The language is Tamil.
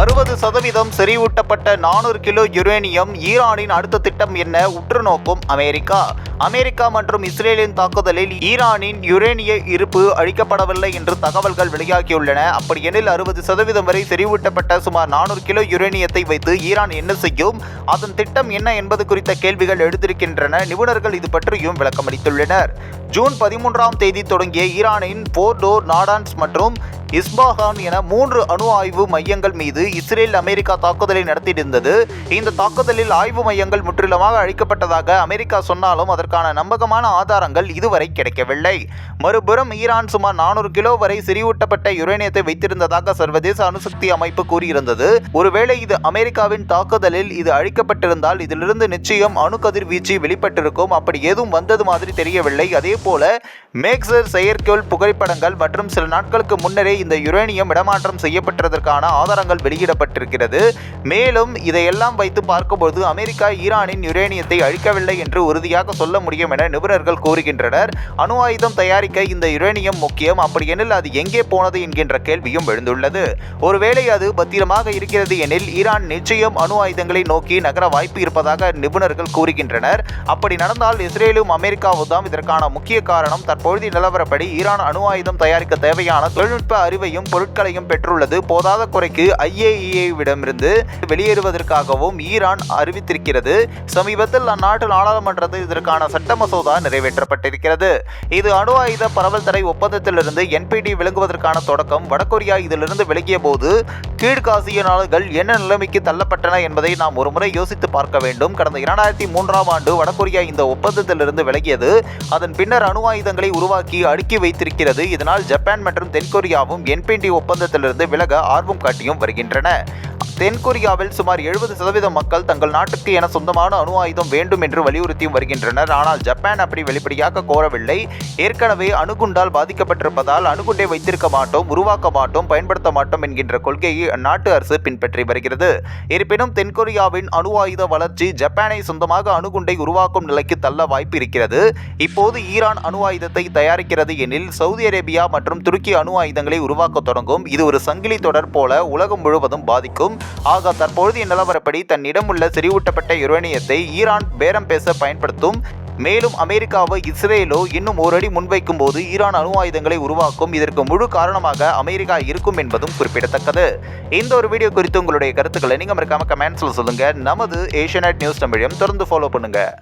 அறுபது சதவீதம் செறிவூட்டப்பட்ட நானூறு கிலோ யுரேனியம் ஈரானின் அடுத்த திட்டம் என்ன? உற்று நோக்கும் அமெரிக்கா. அமெரிக்கா மற்றும் இஸ்ரேலின் தாக்குதலில் ஈரானின் யுரேனிய இருப்பு அழிக்கப்படவில்லை என்று தகவல்கள் வெளியாகியுள்ளன. அப்படியெனில் அறுபது சதவீதம் வரை செறிவூட்டப்பட்ட சுமார் நானூறு கிலோ யுரேனியத்தை வைத்து ஈரான் என்ன செய்யும்? அதன் திட்டம் என்ன என்பது குறித்த கேள்விகள் எழுந்திருக்கின்றன. நிபுணர்கள் இது பற்றியும் விளக்கமளித்துள்ளனர். ஜூன் பதிமூன்றாம் தேதி தொடங்கிய ஈரானின் போர்டோ நாடான்ஸ் மற்றும் இஸ்பாகான் என மூன்று அணு ஆய்வு மையங்கள் மீது இஸ்ரேல் அமெரிக்கா தாக்குதலை நடத்தியிருந்தது. இந்த தாக்குதலில் ஆய்வு மையங்கள் முற்றிலுமாக அழிக்கப்பட்டதாக அமெரிக்கா சொன்னாலும் அதற்கான நம்பகமான ஆதாரங்கள் இதுவரை கிடைக்கவில்லை. மறுபுறம் ஈரான் சுமார் நானூறு கிலோ வரை செறிவூட்டப்பட்ட யுரேனியத்தை வைத்திருந்ததாக சர்வதேச அணுசக்தி அமைப்பு கூறியிருந்தது. ஒருவேளை இது அமெரிக்காவின் தாக்குதலில் இது அழிக்கப்பட்டிருந்தால் இதிலிருந்து நிச்சயம் அணு கதிர்வீச்சு வெளிப்பட்டிருக்கும். அப்படி ஏதும் வந்தது மாதிரி தெரியவில்லை. அதே போல மேக்சர் செயற்கைக்கோள் புகைப்படங்கள் மற்றும் சில நாட்களுக்கு முன்னரே இந்த யுரேனியம் இடமாற்றம் செய்யப்பட்டதற்கான ஆதாரங்கள் வெளியிடப்பட்டிருக்கிறது. மேலும் இதையெல்லாம் வைத்து பார்க்கும்போது அமெரிக்கா ஈரானின் யுரேனியத்தை அழிக்கவில்லை என்று உறுதியாக சொல்ல முடியும் என நிபுணர்கள் கூறுகின்றனர். அணு ஆயுதம் தயாரிக்க இந்த யுரேனியம் முக்கியம். அப்படியெனில் அது எங்கே போனது என்கின்ற கேள்வியும் எழுந்துள்ளது. ஒருவேளை அது பத்திரமாக இருக்கிறது எனில் ஈரான் நிச்சயம் அணு ஆயுதங்களை நோக்கி நகர வாய்ப்பு இருப்பதாக நிபுணர்கள் கூறுகின்றனர். அப்படி நடந்தால் இஸ்ரேலும் அமெரிக்காவும் தான் இதற்கான முக்கிய காரணம். தற்பொழுது நிலவரப்படி ஈரான் அணு ஆயுதம் தயாரிக்க தேவையான தொழில்நுட்ப அறிவையும் பொருட்களையும் பெற்றுள்ளது. போதாத குறைக்கு ஐஏஇஏவிடமிருந்து வெளியேறுவதற்காகவும் ஈரான் அறிவித்திருக்கிறது. சமீபத்தில் அந்நாட்டு நாடாளுமன்றத்தில் இதற்கான சட்ட மசோதா நிறைவேற்றப்பட்டிருக்கிறது. இது அணு ஆயுத பரவல் தடை ஒப்பந்தத்திலிருந்து என்பிடி விலகுவதற்கான தொடக்கம் வடகொரியா இதிலிருந்து விலகிய போது கீழ்காசிய நாடுகள் என்ன நிலைமைக்கு தள்ளப்பட்டன என்பதை நாம் ஒருமுறை யோசித்து பார்க்க வேண்டும். கடந்த இரண்டாயிரத்தி மூன்றாம் ஆண்டு வடகொரியா இந்த ஒப்பந்தத்திலிருந்து விலகியது. அதன் பின்னர் அணு ஆயுதங்களை உருவாக்கி அடுக்கி வைத்திருக்கிறது. இதனால் ஜப்பான் மற்றும் தென்கொரியாவும் என்பிடி ஒப்பந்தத்திலிருந்து விலக ஆர்வம் காட்டியும் வருகின்றன. தென்கொரியாவில் சுமார் எழுபது சதவீதம் மக்கள் தங்கள் நாட்டுக்கு என சொந்தமான அணு ஆயுதம் வேண்டும் என்று வலியுறுத்தியும் வருகின்றனர். ஆனால் ஜப்பான் அப்படி வெளிப்படையாக கோரவில்லை. ஏற்கனவே அணுகுண்டால் பாதிக்கப்பட்டிருப்பதால் அணுகுண்டை வைத்திருக்க மாட்டோம் உருவாக்க மாட்டோம் பயன்படுத்த மாட்டோம் என்கின்ற கொள்கையை அந்நாட்டு அரசு பின்பற்றி வருகிறது. இருப்பினும் தென்கொரியாவின் அணு ஆயுத வளர்ச்சி ஜப்பானை சொந்தமாக அணுகுண்டை உருவாக்கும் நிலைக்கு தள்ள வாய்ப்பு இருக்கிறது. இப்போது ஈரான் அணு ஆயுதத்தை தயாரிக்கிறது எனில் சவுதி அரேபியா மற்றும் துருக்கி அணு ஆயுதங்களை உருவாக்க தொடங்கும். இது ஒரு சங்கிலி தொடர் போல உலகம் முழுவதும் பாதிக்கும். ஆக தற்பொழுதைய நிலவரப்படி தன்னிடம் உள்ள செறிவூட்டப்பட்ட யுரேனியத்தை ஈரான் பேரம் பேச பயன்படுத்தும். மேலும் அமெரிக்காவை இஸ்ரேலோ இன்னும் ஒரு அடி முன்வைக்கும் போது ஈரான் அணு ஆயுதங்களை உருவாக்கும். இதற்கு முழு காரணமாக அமெரிக்கா இருக்கும் என்பதும் குறிப்பிடத்தக்கது. இந்த ஒரு வீடியோ குறித்து உங்களுடைய கருத்துக்களை நீங்கள் மறக்காம கமெண்ட்ஸில் சொல்லுங்கள் நமது ஏஷியநெட் நியூஸ் தமிழையும் தொடர்ந்து ஃபாலோ பண்ணுங்கள்